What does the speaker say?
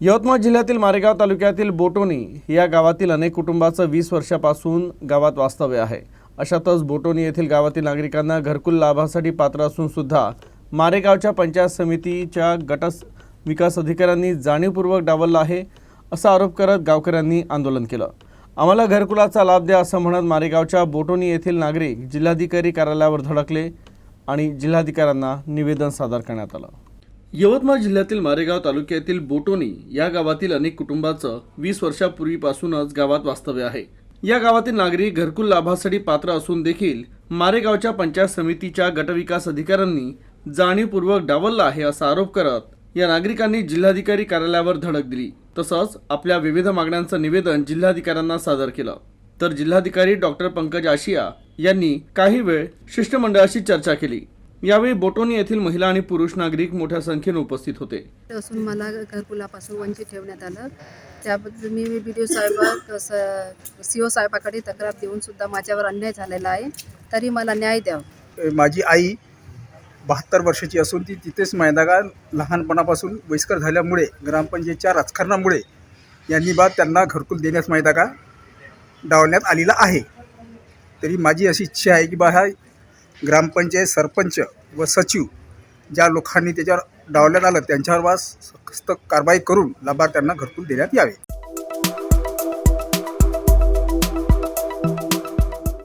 यवतमाळ जिल्ह्यातील मारेगाव तालुक्यातील बोटोनी या गावातील अनेक कुटुंबाचं वीस वर्षापासून गावात वास्तव्य आहे. अशातच बोटोनी येथील गावातील नागरिकांना घरकुल लाभासाठी पात्र असून सुद्धा मारेगावच्या पंचायत समितीच्या गट विकास अधिकाऱ्यांनी जाणीवपूर्वक डावललं आहे असा आरोप करत गावकऱ्यांनी आंदोलन केलं. आम्हाला घरकुलाचा लाभ द्या असं म्हणत मारेगावच्या बोटोनी येथील नागरिक जिल्हाधिकारी कार्यालयावर धडकले आणि जिल्हाधिकाऱ्यांना निवेदन सादर करण्यात आलं. यवतमाळ जिल्ह्यातील मारेगाव तालुक्यातील बोटोनी या गावातील अनेक कुटुंबाचं वीस वर्षापूर्वीपासूनच गावात वास्तव्य आहे. या गावातील नागरिक घरकुल लाभासाठी पात्र असून देखील मारेगावच्या पंचायत समितीच्या गटविकास अधिकाऱ्यांनी जाणीवपूर्वक डावलला आहे असा आरोप करत या नागरिकांनी जिल्हाधिकारी कार्यालयावर धडक दिली. तसंच आपल्या विविध मागण्यांचं निवेदन जिल्हाधिकाऱ्यांना सादर केलं. तर जिल्हाधिकारी डॉक्टर पंकज आशिया यांनी काही वेळ शिष्टमंडळाशी चर्चा केली. यावेळी बोटोनी येथील महिला आणि पुरुष नागरिक मोठ्या संख्येने उपस्थित होते. असून मला घरकुलापासून वंचित ठेवण्यात आलं. त्याबद्दल मी बी डी ओ साहेबा सी ओ साहेबाकडे तक्रार देऊन सुद्धा माझ्यावर अन्याय झालेला आहे. तरी मला न्याय द्यावा. माझी आई बहात्तर वर्षाची असून ती तिथेच मैदागा लहानपणापासून वयस्कर झाल्यामुळे ग्रामपंचायतच्या राजकारणामुळे यांनी बा त्यांना घरकुल देण्यास मैदागा डावण्यात आलेला आहे. तरी माझी अशी इच्छा आहे की बा हा ग्रामपंचायत सरपंच व सचिव ज्या लोकांनी त्याच्यावर डावल्यात आलं त्यांच्यावर वास सक्त कारवाई करून लाभार्थ्यांना घरकुल देण्यात यावे.